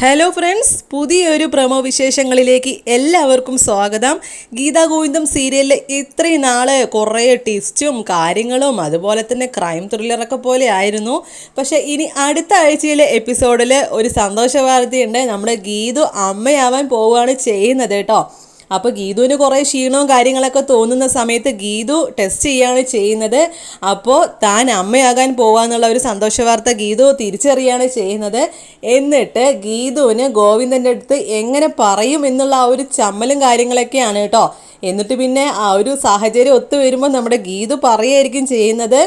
Hello friends പുതിയൊരു promo വിശേഷങ്ങളിലേക്ക് എല്ലാവർക്കും സ്വാഗതം. ഗീതാ ഗോവിന്ദം സീരിയലിൽ ഇത്രയും നാൾ കുറേ ടിസ്റ്റും കാര്യങ്ങളും അതുപോലെ തന്നെ ക്രൈം ത്രില്ലറൊക്കെ പോലെ ആയിരുന്നു. പക്ഷേ ഇനി അടുത്ത ആഴ്ചയിലെ എപ്പിസോഡിൽ ഒരു സന്തോഷ വാർത്തയുണ്ട്. നമ്മുടെ ഗീതു അമ്മയാവാൻ പോവുകയാണ് ചെയ്യുന്നത് കേട്ടോ. അപ്പോൾ ഗീതുവിന് കുറേ ക്ഷീണവും കാര്യങ്ങളൊക്കെ തോന്നുന്ന സമയത്ത് ഗീതു ടെസ്റ്റ് ചെയ്യുകയാണ് ചെയ്യുന്നത്. അപ്പോൾ താൻ അമ്മയാകാൻ പോവാന്നുള്ള ഒരു സന്തോഷ വാർത്ത ഗീതു തിരിച്ചറിയാണ് ചെയ്യുന്നത്. എന്നിട്ട് ഗീതുവിന് ഗോവിന്ദന്റെ അടുത്ത് എങ്ങനെ പറയും എന്നുള്ള ആ ഒരു ചമ്മലും കാര്യങ്ങളൊക്കെയാണ് കേട്ടോ. എന്നിട്ട് പിന്നെ ആ ഒരു സാഹചര്യം ഒത്തു വരുമ്പോൾ നമ്മുടെ ഗീതു പറയുമായിരിക്കും ചെയ്യുന്നത്.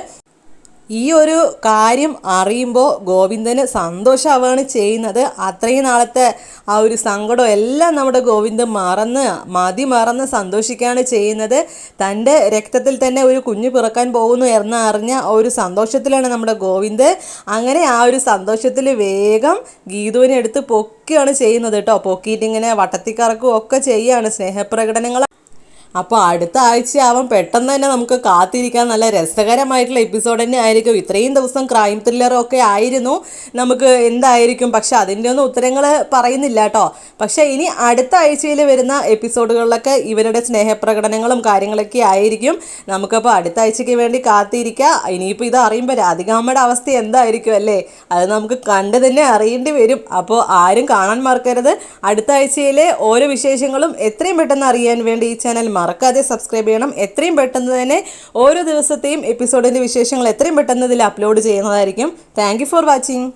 ഈ ഒരു കാര്യം അറിയുമ്പോൾ ഗോവിന്ദന് സന്തോഷമാവുകയാണ് ചെയ്യുന്നത്. അത്രയും നാളത്തെ ആ ഒരു സങ്കടം എല്ലാം നമ്മുടെ ഗോവിന്ദൻ മറന്ന് മതി മറന്ന് സന്തോഷിക്കുകയാണ് ചെയ്യുന്നത്. തന്റെ രക്തത്തിൽ തന്നെ ഒരു കുഞ്ഞു പിറക്കാൻ പോകുന്നു എന്ന് അറിഞ്ഞ ആ ഒരു സന്തോഷത്തിലാണ് നമ്മുടെ ഗോവിന്ദ് അങ്ങനെ ആ ഒരു സന്തോഷത്തിൽ വേഗം ഗീതുവിനെ എടുത്ത് പൊക്കുകയാണ് ചെയ്യുന്നത് കേട്ടോ. പൊക്കിയിട്ട് ഇങ്ങനെ വട്ടത്തിക്കറക്കും ഒക്കെ ചെയ്യുകയാണ് സ്നേഹപ്രകടനങ്ങൾ. അപ്പോൾ അടുത്ത ആഴ്ച ആവാൻ പെട്ടെന്ന് തന്നെ നമുക്ക് കാത്തിരിക്കാൻ നല്ല രസകരമായിട്ടുള്ള എപ്പിസോഡ് തന്നെ ആയിരിക്കും. ഇത്രയും ദിവസം ക്രൈം ത്രില്ലറും ഒക്കെ ആയിരുന്നു. നമുക്ക് എന്തായിരിക്കും? പക്ഷെ അതിന്റെ ഒന്നും ഉത്തരങ്ങൾ പറയുന്നില്ല കേട്ടോ. പക്ഷേ ഇനി അടുത്ത ആഴ്ചയിൽ വരുന്ന എപ്പിസോഡുകളിലൊക്കെ ഇവരുടെ സ്നേഹപ്രകടനങ്ങളും കാര്യങ്ങളൊക്കെ ആയിരിക്കും. നമുക്കപ്പോൾ അടുത്ത ആഴ്ചയ്ക്ക് വേണ്ടി കാത്തിരിക്കുക ഇനിയിപ്പോൾ ഇത് അറിയുമ്പോൾ രാധികാമ്മയുടെ അവസ്ഥ എന്തായിരിക്കും അല്ലേ? അത് നമുക്ക് കണ്ട് തന്നെ അറിയേണ്ടി വരും. അപ്പോൾ ആരും കാണാൻ മറക്കരുത്. അടുത്ത ആഴ്ചയിലെ ഓരോ വിശേഷങ്ങളും എത്രയും പെട്ടെന്ന് അറിയാൻ വേണ്ടി ഈ ചാനൽ മറക്കാതെ സബ്സ്ക്രൈബ് ചെയ്യണം. എത്രയും പെട്ടെന്ന് തന്നെ ഓരോ ദിവസത്തെയും എപ്പിസോഡിന്റെ വിശേഷങ്ങൾ എത്രയും പെട്ടെന്ന് ഇതിൽ അപ്ലോഡ് ചെയ്യുന്നതായിരിക്കും. Thank for watching